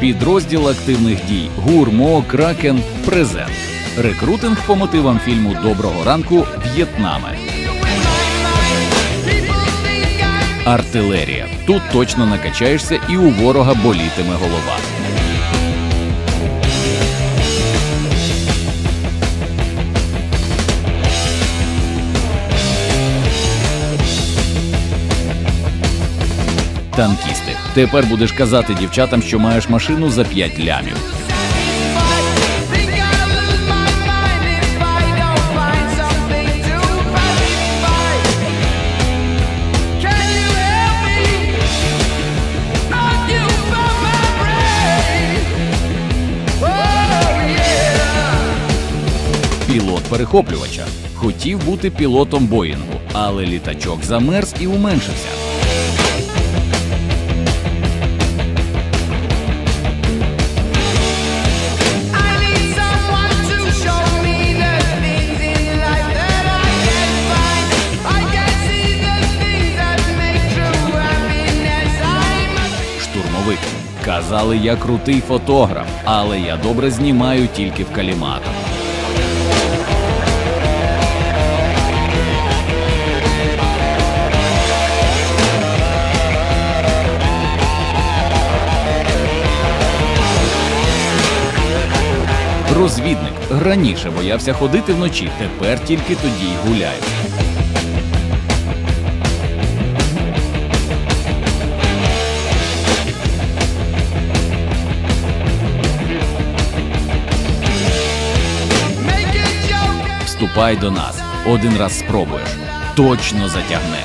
Підрозділ активних дій Гурмо Кракен Презент. Рекрутинг по мотивам фільму Доброго ранку В'єтнаме. Артилерія. Тут точно накачаєшся і у ворога болітиме голова. Танкісти. Тепер будеш казати дівчатам, що маєш машину за 5 лямів. Пілот перехоплювача. Хотів бути пілотом Боїнгу, але літачок замерз і уменшився. Штурмовик. Казали, я крутий фотограф, але я добре знімаю тільки в каліматор. Розвідник раніше боявся ходити вночі, тепер тільки тоді й гуляє. Вступай до нас. Один раз спробуєш. Точно затягне.